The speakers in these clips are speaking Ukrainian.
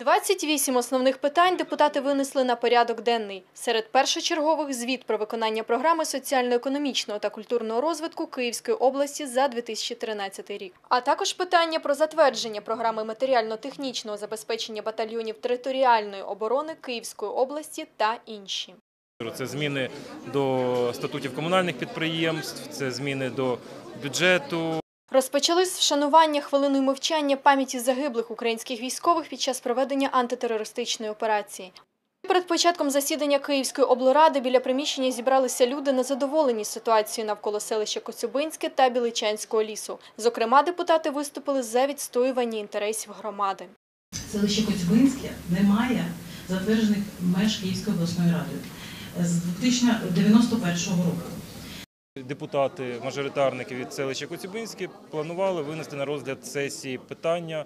28 основних питань депутати винесли на порядок денний. Серед першочергових звіт про виконання програми соціально-економічного та культурного розвитку Київської області за 2013 рік. А також питання про затвердження програми матеріально-технічного забезпечення батальйонів територіальної оборони Київської області та інші. Це зміни до статутів комунальних підприємств, це зміни до бюджету, Розпочались вшанування хвилиною мовчання пам'яті загиблих українських військових під час проведення антитерористичної операції. Перед початком засідання Київської облради біля приміщення зібралися люди незадоволені ситуацією навколо селища Коцюбинське та Біличанського лісу. Зокрема, депутати виступили за відстоювання інтересів громади. Селище Коцюбинське не має затверджених меж Київської обласної ради з 2091 року. Депутати, мажоритарники від селища Коцюбинське планували винести на розгляд сесії питання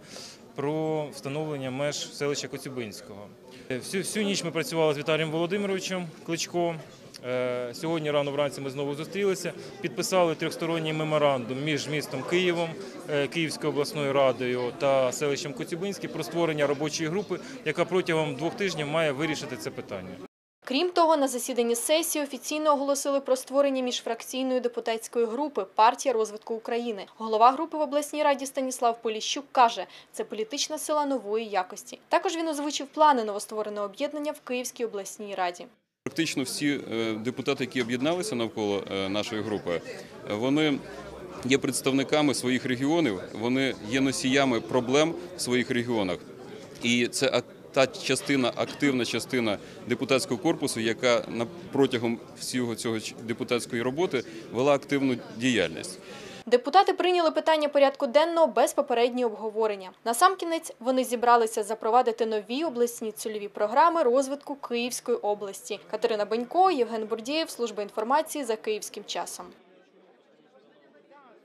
про встановлення меж селища Коцюбинського. Всю, всю ніч ми працювали з Віталієм Володимировичем Кличко. Е, Сьогодні рано вранці ми знову зустрілися, підписали трьохсторонній меморандум між містом Києвом, е, Київською обласною радою та селищем Коцюбинське про створення робочої групи, яка протягом двох тижнів має вирішити це питання. Крім того, на засіданні сесії офіційно оголосили про створення міжфракційної депутатської групи «Партія розвитку України». Голова групи в обласній раді Станіслав Поліщук каже, це політична сила нової якості. Також він озвучив плани новоствореного об'єднання в Київській обласній раді. Практично всі е, депутати, які об'єдналися навколо е, нашої групи, е, вони є представниками своїх регіонів, вони є носіями проблем в своїх регіонах. І це та частина, активна частина депутатського корпусу, яка протягом всього цього депутатської роботи вела активну діяльність. Депутати прийняли питання порядку денного без попереднього обговорення. Насамкінець вони зібралися запровадити нові обласні цільові програми розвитку Київської області. Катерина Бенько, Євген Бурдієв, служба інформації за київським часом.